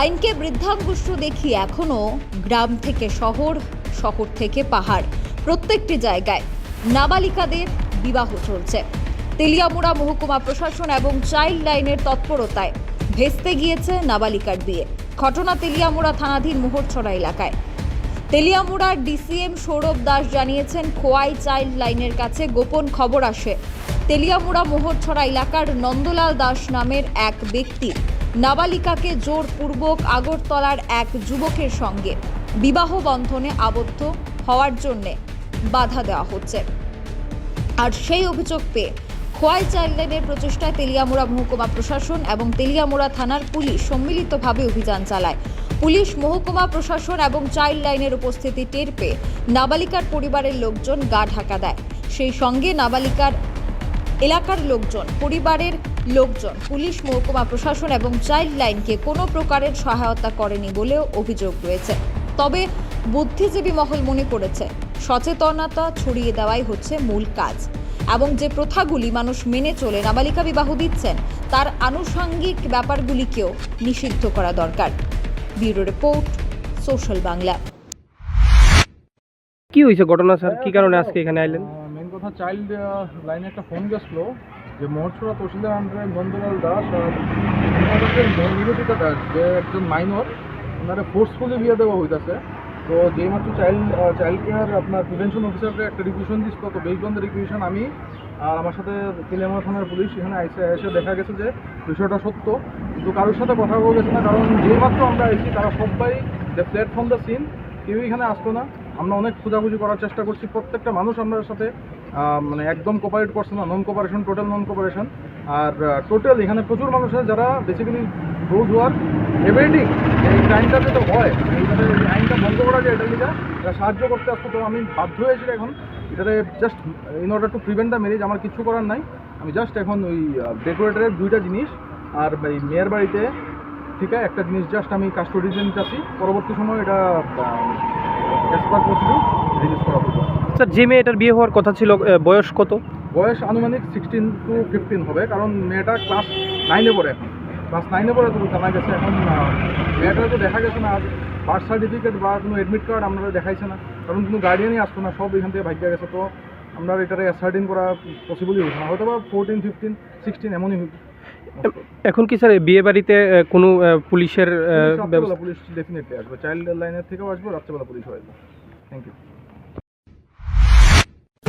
আইনকে বৃদ্ধাঙ্গুষ্ঠ দেখি এখনও গ্রাম থেকে শহর শহর থেকে পাহাড়, প্রত্যেকটি জায়গায় নাবালিকাদের বিবাহ চলছে। তেলিয়ামুড়া মহকুমা প্রশাসন এবং চাইল্ড লাইনের তৎপরতায় ভেস্তে গিয়েছে নাবালিকার বিয়ে। ঘটনা তেলিয়ামুড়া থানাধীন মোহরছড়া এলাকায়। তেলিয়ামুড়ার ডিসিএম সৌরভ দাস জানিয়েছেন, খোয়াই চাইল্ড লাইনের কাছে গোপন খবর আসে। তেলিয়ামুড়া মোহরছড়া এলাকার নন্দলাল দাস নামের এক ব্যক্তি নাবালিকাকে জোরপূর্বক আগরতলার এক যুবকের সঙ্গে বিবাহ বন্ধনে আবদ্ধ হওয়ার জন্যে বাধা দেওয়া হচ্ছে। আর সেই অভিযোগ পেয়ে খোয়াই চাইল্ডলাইনের প্রচেষ্টায় তেলিয়ামুড়া মহকুমা প্রশাসন এবং তেলিয়ামুড়া থানার পুলিশ সম্মিলিতভাবে অভিযান চালায়। পুলিশ মহকুমা প্রশাসন এবং চাইল্ড লাইনের উপস্থিতি টের পেয়ে নাবালিকার পরিবারের লোকজন গা ঢাকা দেয়। সেই সঙ্গে নাবালিকার এলাকার লোকজন পরিবারের লোকজন পুলিশ মহকুমা প্রশাসন এবং চাইল্ড লাইনকে কোনো প্রকারের সহায়তা করেনি বলেও অভিযোগ রয়েছে। তবে বুদ্ধিজীবী মহল মনে করেছে সচেতনতা ছড়িয়ে দেওয়াই হচ্ছে মূল কাজ এবং যে প্রথাগুলি মানুষ মেনে চলে নাবালিকা বিবাহ দিচ্ছেন তার আনুষঙ্গিক ব্যাপারগুলিকেও নিষিদ্ধ করা দরকার। Bureau report social Bangla. কি হয়েছে ঘটনা স্যার? কি কারণে আজকে এখানে আইলেন? মেন কথা চাইল্ড লাইনে একটা ফোন গেছিল। যে মহরছড়া তহসিলদার আন্ডারে নন্দলাল দাস আর নিবেদিতা দাস যে একজন মাইনর ওনারা ফোর্সফুলি বিয়ে দেওয়া হইতাছে। তো যেই মাত্র চাইল্ড চাইল্ড কেয়ার আপনার প্রিভেনশন অফিসারকে একটা রিকুয়েশন দিছিল, তো দ্য রিকুয়েশন আমি, আর আমার সাথে তেলিয়ামা থানার পুলিশ এখানে এসে এসে দেখা গেছে যে বিষয়টা সত্য। কিন্তু কারোর সাথে কথা বলা গেছে না, কারণ যেই মাত্র আমরা এসেছি তারা সবাই দ্য প্ল্যাটফর্ম দ্য সিন কেউ এখানে আসতো না। আমরা অনেক খোঁজাখুঁজি করার চেষ্টা করছি, প্রত্যেকটা মানুষ আমাদের সাথে মানে একদম কোপারেট করছে না non cooperation total non cooperation আর টোটাল এখানে প্রচুর মানুষ আছে যারা বেসিক্যালি রোজ ওয়ার এভরিথিং এই টাইমটা তো হয় এইটাতে এই আইনটা বন্ধ করা যায় এটা এরা সাহায্য করতে আসতো তো আমি বাধ্য হয়েছি এখন এটাতে just in order to prevent the marriage আমার কিছু করার নাই। আমি জাস্ট এখন ওই ডেকোরেটরের দুইটা জিনিস আর এই মেয়ের বাড়িতে, ঠিক আছে? একটা জিনিস জাস্ট আমি কাস্টোডিতে নিতেছি পরবর্তী সময় এটা এক্সপার্ট পার প্রসিডিউর রিলিজ করা হবে। স্যার যে মেয়েটার বিয়ে হওয়ার কথা ছিল বয়স কত? বয়স আনুমানিক সিক্সটিন টু ফিফটিন হবে কারণ মেয়েটা ক্লাস নাইনে পড়ে এখন। ক্লাস নাইনে পড়ে তো জানা গেছে এখন মেয়েটা তো দেখা গেছে না বার্থ সার্টিফিকেট বা কোনো অ্যাডমিট কার্ড আপনারা দেখাইছে না কারণ কোনো গার্ডিয়ানই আসতো না সব এখান থেকে ভাগ্য গেছে তো আমরা এটারে অ্যাসার্টিন করা পসিবলই হচ্ছে না হয়তো বা ফোরটিন ফিফটিন সিক্সটিন এমনই হইবে। এখন কি স্যার বিয়ে বাড়িতে কোনো পুলিশের পুলিশ ডেফিনেটলি আসবে চাইল্ড লাইনের থেকেও আসবে রাত্রেবেলা পুলিশ আসবে থ্যাংক ইউ